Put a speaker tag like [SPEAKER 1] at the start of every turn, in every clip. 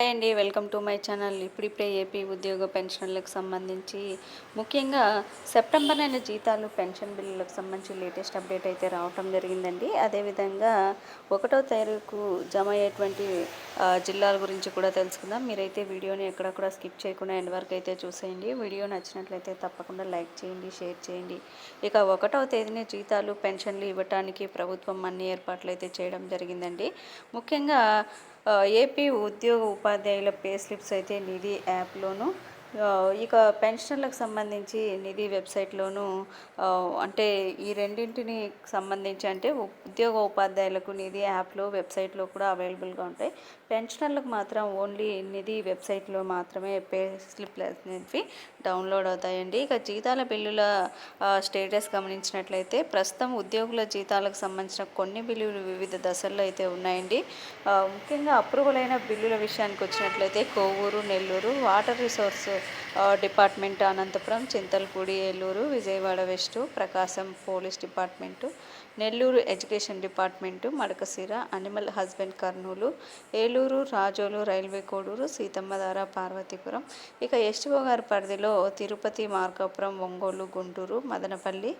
[SPEAKER 1] Hi అండి welcome to my channel. ఇప్పుడిప్పుడే AP ఉద్యోగ పెన్షన్లకు సంబంధించి ముఖ్యంగా సెప్టెంబర్ నెల జీతాలు పెన్షన్ బిల్లులకు సంబంధించి లేటెస్ట్ అప్డేట్ అయితే రావటం జరిగిందండి. అదేవిధంగా ఒకటో తారీఖు జమ అయ్యేటువంటి జిల్లాల గురించి కూడా తెలుసుకుందాం. మీరైతే వీడియోని ఎక్కడ కూడా స్కిప్ చేయకుండా ఎండ్ వరకు అయితే చూసేయండి. వీడియో నచ్చినట్లయితే తప్పకుండా లైక్ చేయండి షేర్ చేయండి. ఇక ఒకటో తేదీన జీతాలు పెన్షన్లు ఇవ్వటానికి ప్రభుత్వం అన్ని ఏర్పాట్లు అయితే చేయడం జరిగిందండి. ముఖ్యంగా ఏపీ ఉద్యోగ ఉపాధ్యాయుల పే స్లిప్స్ అయితే నిధి యాప్లోను ఇక పెన్షన్లకు సంబంధించి నిధి వెబ్సైట్లోను అంటే ఈ రెండింటిని సంబంధించి అంటే ఉద్యోగ ఉపాధ్యాయులకు నిధి యాప్లో వెబ్సైట్లో కూడా అవైలబుల్గా ఉంటాయి. పెన్షనర్లకు మాత్రం ఓన్లీ నిధి వెబ్సైట్లో మాత్రమే పే స్లిప్లు అనేవి డౌన్లోడ్ అవుతాయండి. ఇక జీతాల బిల్లుల స్టేటస్ గమనించినట్లయితే ప్రస్తుతం ఉద్యోగుల జీతాలకు సంబంధించిన కొన్ని బిల్లులు వివిధ దశల్లో అయితే ఉన్నాయండి. ముఖ్యంగా అప్రూవల్ అయిన బిల్లుల విషయానికి వచ్చినట్లయితే Kovvur Nellore water resource department Anantapuram Chintalapudi Eluru Vijayawada west Prakasam police department Nellore education department Madakasira animal husband Kurnool Eluru Razole Railway Koduru Seethammadhara Parvathipuram. ఇక ఎస్టిఓ గారి పరిధిలో తిరుపతి మార్కాపురం ఒంగోలు గుంటూరు మదనపల్లి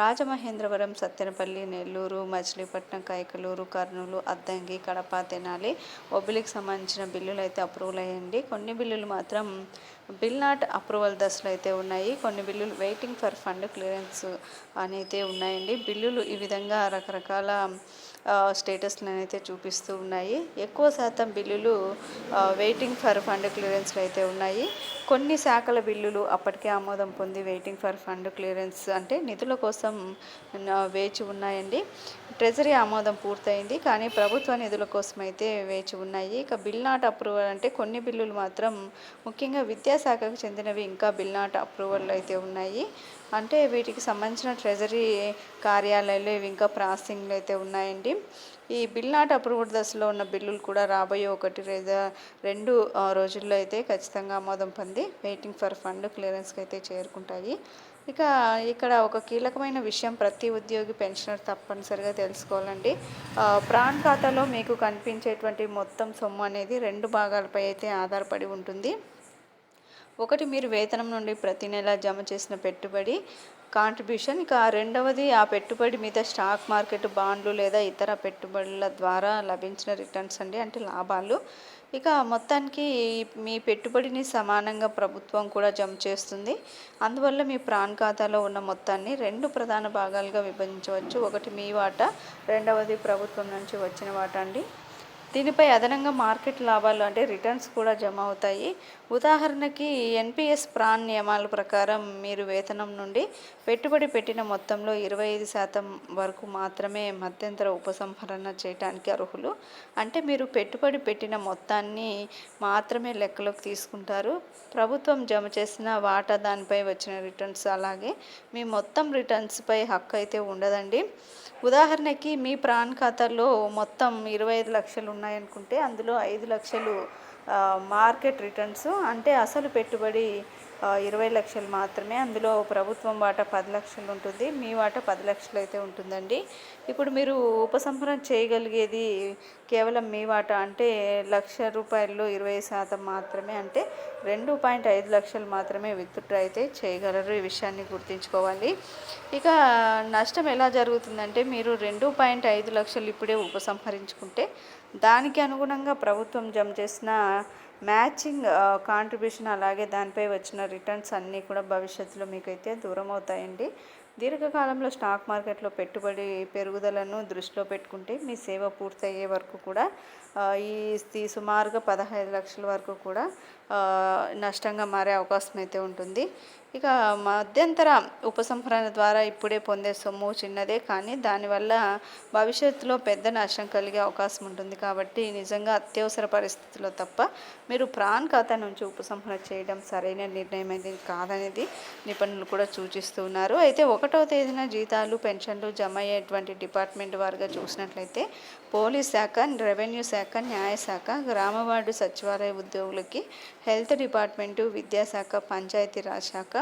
[SPEAKER 1] రాజమహేంద్రవరం సత్తెనపల్లి నెల్లూరు మచిలీపట్నం కైకలూరు కర్నూలు అద్దంకి కడప తెనాలి ఒబిలికి సంబంధించిన బిల్లులు అయితే అప్రూవల్ అయ్యండి. కొన్ని బిల్లులు మాత్రం బిల్ నాట్ అప్రూవల్ దశలు అయితే ఉన్నాయి. కొన్ని బిల్లులు వెయిటింగ్ ఫర్ ఫండ్ క్లియరెన్స్ అని అయితే ఉన్నాయండి. బిల్లులు ఈ విధంగా రకరకాల స్టేటస్లనైతే చూపిస్తూ ఉన్నాయి. ఎక్కువ శాతం బిల్లులు వెయిటింగ్ ఫర్ ఫండ్ క్లియరెన్స్లు అయితే ఉన్నాయి. కొన్ని శాఖల బిల్లులు అప్పటికే ఆమోదం పొంది వెయిటింగ్ ఫర్ ఫండ్ క్లియరెన్స్ అంటే నిధుల కోసం వేచి ఉన్నాయండి. ట్రెజరీ ఆమోదం పూర్తయింది కానీ ప్రభుత్వ నిధుల కోసం అయితే వేచి ఉన్నాయి. ఇక బిల్ నాట్ అప్రూవల్ అంటే కొన్ని బిల్లులు మాత్రం ముఖ్యంగా విద్యాశాఖకు చెందినవి ఇంకా బిల్ నాట్ అప్రూవల్ అయితే ఉన్నాయి. అంటే వీటికి సంబంధించిన ట్రెజరీ కార్యాలయాలు ఇవి ఇంకా ప్రాసెసింగ్లు అయితే ఉన్నాయండి. ఈ బిల్ నాట్ అప్రూవ్డ్ దశలో ఉన్న బిల్లులు కూడా రాబోయే ఒకటి లేదా రెండు రోజుల్లో అయితే ఖచ్చితంగా ఆమోదం పొంది వెయిటింగ్ ఫర్ ఫండ్ క్లియరెన్స్కి అయితే చేరుకుంటాయి. ఇక ఇక్కడ ఒక కీలకమైన విషయం ప్రతి ఉద్యోగి పెన్షనర్ తప్పనిసరిగా తెలుసుకోవాలండి. ప్రాణ్ ఖాతాలో మీకు కనిపించేటువంటి మొత్తం సొమ్ము అనేది రెండు భాగాలపై అయితే ఆధారపడి ఉంటుంది. ఒకటి మీరు వేతనం నుండి ప్రతి నెల జమ చేసిన పెట్టుబడి కాంట్రిబ్యూషన్ ఇక రెండవది ఆ పెట్టుబడి మీద స్టాక్ మార్కెట్ బాండ్లు లేదా ఇతర పెట్టుబడుల ద్వారా లభించిన రిటర్న్స్ అండి అంటే లాభాలు. ఇక మొత్తానికి మీ పెట్టుబడిని సమానంగా ప్రభుత్వం కూడా జమ చేస్తుంది. అందువల్ల మీ ప్రాన్ ఖాతాలో ఉన్న మొత్తాన్ని రెండు ప్రధాన భాగాలుగా విభజించవచ్చు. ఒకటి మీ వాటా రెండవది ప్రభుత్వం నుంచి వచ్చిన వాటా అండి. దీనిపై అదనంగా మార్కెట్ లాభాలు అంటే రిటర్న్స్ కూడా జమ అవుతాయి. ఉదాహరణకి ఎన్పిఎస్ ప్రాన్ నియమాల ప్రకారం మీరు వేతనం నుండి పెట్టుబడి పెట్టిన మొత్తంలో ఇరవై ఐదు శాతం వరకు మాత్రమే మధ్యంతర ఉపసంహరణ చేయడానికి అర్హులు. అంటే మీరు పెట్టుబడి పెట్టిన మొత్తాన్ని మాత్రమే లెక్కలోకి తీసుకుంటారు. ప్రభుత్వం జమ చేసిన వాటా దానిపై వచ్చిన రిటర్న్స్ అలాగే మీ మొత్తం రిటర్న్స్పై హక్కు అయితే ఉండదండి. ఉదాహరణకి మీ ప్రాన్ ఖాతాలో మొత్తం ఇరవై ఐదు లక్షలు ఉన్నాయనుకుంటే అందులో ఐదు లక్షలు మార్కెట్ రిటర్న్స్ అంటే అసలు పెట్టుబడి ఇరవై లక్షలు మాత్రమే. అందులో ప్రభుత్వం వాటా పది లక్షలు ఉంటుంది మీ వాటా పది లక్షలు అయితే ఉంటుందండి. ఇప్పుడు మీరు ఉపసంహరణ చేయగలిగేది కేవలం మీ వాటా అంటే లక్ష రూపాయల్లో ఇరవై శాతం మాత్రమే అంటే రెండు పాయింట్ ఐదు లక్షలు మాత్రమే విత్డ్రా అయితే చేయగలరు ఈ విషయాన్ని గుర్తుంచుకోవాలి. ఇక నష్టం ఎలా జరుగుతుందంటే మీరు రెండు పాయింట్ ఐదు లక్షలు ఇప్పుడే ఉపసంహరించుకుంటే దానికి అనుగుణంగా ప్రభుత్వం జమ చేసిన మ్యాచింగ్ కాంట్రిబ్యూషన్ అలాగే దానిపై వచ్చిన రిటర్న్స్ అన్నీ కూడా భవిష్యత్తులో మీకైతే దూరం అవుతాయండి. దీర్ఘకాలంలో స్టాక్ మార్కెట్లో పెట్టుబడి పెరుగుదలను దృష్టిలో పెట్టుకుంటే మీ సేవ పూర్తయ్యే వరకు కూడా ఈ సుమారుగా పదహైదు లక్షల వరకు కూడా నష్టంగా మారే అవకాశం అయితే ఉంటుంది. ఇక మధ్యంతర ఉపసంహరణ ద్వారా ఇప్పుడే పొందే సొమ్ము చిన్నదే కానీ దానివల్ల భవిష్యత్తులో పెద్ద నష్టం కలిగే అవకాశం ఉంటుంది కాబట్టి నిజంగా అత్యవసర పరిస్థితుల్లో తప్ప మీరు ప్రాణ్ ఖాతా నుంచి ఉపసంహరణ చేయడం సరైన నిర్ణయం అనేది కాదనేది నిపుణులు కూడా సూచిస్తున్నారు అయితే ఒకటో తేదీన జీతాలు పెన్షన్లు జమ అయ్యేటువంటి డిపార్ట్మెంట్ వారుగా చూసినట్లయితే పోలీస్ శాఖ రెవెన్యూ శాఖ న్యాయశాఖ గ్రామ వార్డు సచివాలయ ఉద్యోగులకి హెల్త్ డిపార్ట్మెంటు విద్యాశాఖ పంచాయతీరాజ్ శాఖ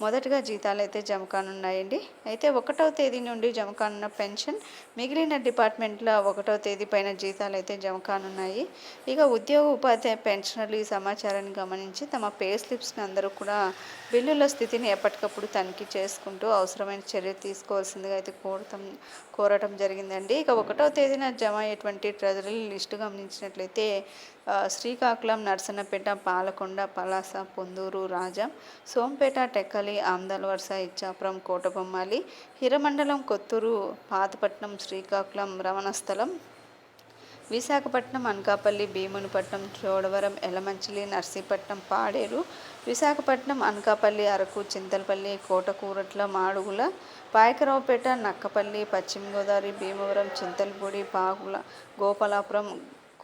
[SPEAKER 1] మొదటగా జీతాలు అయితే జమ కానున్నాయండి అయితే ఒకటవ తేదీ నుండి జమ కానున్న పెన్షన్ మిగిలిన డిపార్ట్మెంట్లో ఒకటవ తేదీ పైన జీతాలు అయితే జమ కానున్నాయి ఇక ఉద్యోగ ఉపాధ్యాయ పెన్షనర్లు ఈ సమాచారాన్ని గమనించి తమ పే స్లిప్స్ని అందరూ కూడా బిల్లుల స్థితిని ఎప్పటికప్పుడు తనిఖీ చేసుకుంటూ అవసరమైన చర్య తీసుకోవాల్సిందిగా అయితే కోరటం కోరటం జరిగిందండి. ఇక ఒకటవ తేదీన జమ అయ్యేటువంటి ట్రెజరీ లిస్టు గమనించినట్లయితే శ్రీకాకుళం నర్సన్నపేట పాలకొండ పలాస పొందూరు రాజం సోంపేట టెక్కల్ ఆమ్దల్వరస ఇచ్చాపురం కోటబొమ్మాలి హిరమండలం కొత్తూరు పాతపట్నం శ్రీకాకుళం రమణస్థలం విశాఖపట్నం అనకాపల్లి భీమునిపట్నం చోడవరం ఎలమంచిలి నర్సీపట్నం పాడేరు విశాఖపట్నం అనకాపల్లి అరకు చింతలపల్లి కోటకూరట్ల మాడుగుల పాయకరావుపేట నక్కపల్లి పశ్చిమ గోదావరి భీమవరం చింతలపూడి పాకుల గోపాలాపురం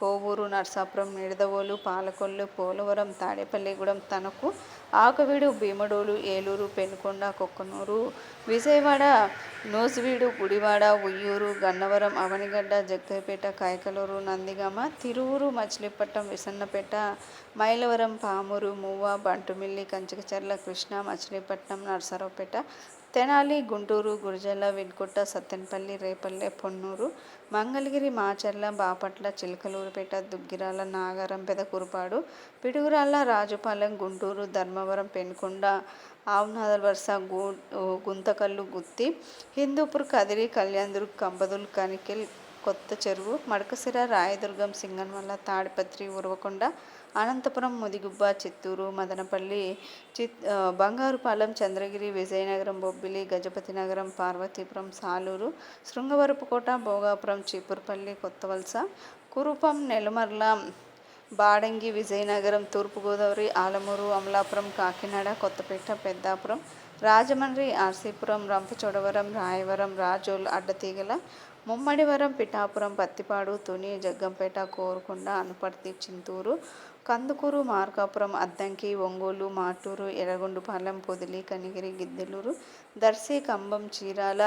[SPEAKER 1] కోవూరు నర్సాపురం నిడదవోలు పాలకొల్లు పోలవరం తాడేపల్లిగూడెం తణుకు ఆకవీడు భీమడోలు ఏలూరు పెనుకొండ కొక్కనూరు విజయవాడ నోజువీడు గుడివాడ ఉయ్యూరు గన్నవరం అవనిగడ్డ జగ్గైపేట కాయకలూరు నందిగామ తిరువురు మచిలీపట్నం విసన్నపేట మైలవరం పామూరు మువ్వ బంటుమిల్లి కంచకచర్ల కృష్ణ మచిలీపట్నం నర్సరావుపేట తెనాలి గుంటూరు గురజాల విన్కుట్ట సత్తెనపల్లి రేపల్లె పొన్నూరు మంగళగిరి మాచర్ల బాపట్ల చిలకలూరుపేట దుగ్గిరాల నాగారం పెదకురుపాడు పిడుగురాళ్ళ రాజుపాలెం గుంటూరు ధర్మవరం పెనుకొండ ఆవునాదల వరుస గు గుంతకల్లు గుత్తి హిందూపూర్ కదిరి కళ్యాణదుర్గ్ కంబదుల్ కనికెల్ కొత్త చెరువు మడకసిర రాయదుర్గం సింగన్మల్ల తాడిపత్రి ఉరవకొండ అనంతపురం ముదిగుబ్బ చిత్తూరు మదనపల్లి చిత్ బంగారుపాలెం చంద్రగిరి విజయనగరం బొబ్బిలి గజపతి నగరం పార్వతీపురం సాలూరు శృంగవరపుకోట భోగాపురం చీపురుపల్లి కొత్తవలస కురుపం నెలమర్ల బాడంగి విజయనగరం తూర్పుగోదావరి ఆలమూరు అమలాపురం కాకినాడ కొత్తపేట పెద్దాపురం రాజమండ్రి ఆర్సీపురం రంపచోడవరం రాయవరం రాజోల్ అడ్డతీగల ముమ్మడివరం పిఠాపురం పత్తిపాడు తుని జగ్గంపేట కోరుకొండ అనుపర్తి చింతూరు కందుకూరు మార్కాపురం అద్దంకి ఒంగోలు మాటూరు ఎర్రగొండుపాలెం పొదిలి కనిగిరి గిద్దెలూరు దర్శి కంబం చీరాల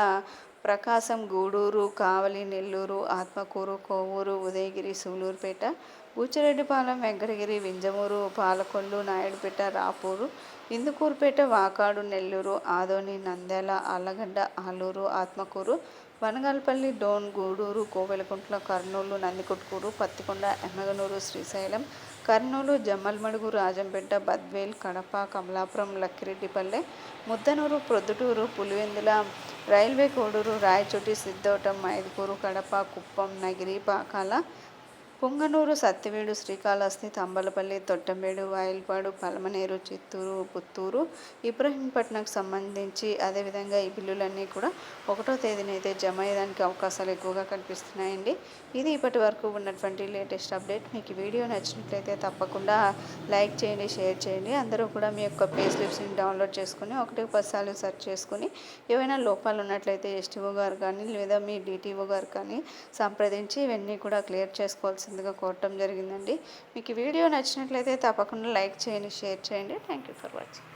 [SPEAKER 1] ప్రకాశం గూడూరు కావలి నెల్లూరు ఆత్మకూరు కోవూరు ఉదయగిరి సూలూరుపేట బూచిరెడ్డిపాలెం వెంకటగిరి వింజమూరు పాలకొల్లు నాయుడుపేట రాపూరు ఇందుకూరుపేట వాకాడు నెల్లూరు ఆదోని నంద్యాల ఆలగడ్డ ఆలూరు ఆత్మకూరు వనగాలపల్లి డోన్ గూడూరు కోవెలకుంట్ల కర్నూలు నందికొట్కూరు పత్తికొండ ఎమ్మగనూరు శ్రీశైలం కర్నూలు జమ్మల్మడుగు రాజంపేట బద్వేల్ కడప కమలాపురం లక్కిరెడ్డిపల్లె ముద్దనూరు ప్రొద్దుటూరు పులివెందుల రైల్వే కోడూరు రాయచోటి సిద్ధోటం మైదుకూరు కడప కుప్పం నగిరి పాకాల పుంగనూరు సత్యవేడు శ్రీకాళహస్తి తంబలపల్లి తొట్టంబేడు వాయిల్పాడు పలమనేరు చిత్తూరు పుత్తూరు ఇబ్రహీంపట్నంకు సంబంధించి అదేవిధంగా ఈ బిల్లులన్నీ కూడా ఒకటో తేదీన అయితే జమ అయ్యేదానికి అవకాశాలు ఎక్కువగా కనిపిస్తున్నాయండి. ఇది ఇప్పటి వరకు ఉన్నటువంటి లేటెస్ట్ అప్డేట్. మీకు వీడియో నచ్చినట్లయితే తప్పకుండా లైక్ చేయండి షేర్ చేయండి. అందరూ కూడా మీ యొక్క పే స్లిప్స్ని డౌన్లోడ్ చేసుకుని ఒకటి పదిసార్లు సెర్చ్ చేసుకుని ఏవైనా లోపాలు ఉన్నట్లయితే ఎస్టీఓ గారు కానీ లేదా మీ డిటిఓ గారు కానీ సంప్రదించి ఇవన్నీ కూడా క్లియర్ చేసుకోవాల్సింది. చేయాల్సిందిగా కోరటం జరిగిందండి. మీకు వీడియో నచ్చినట్లయితే తప్పకుండా లైక్ చేయండి షేర్ చేయండి. Thank you for watching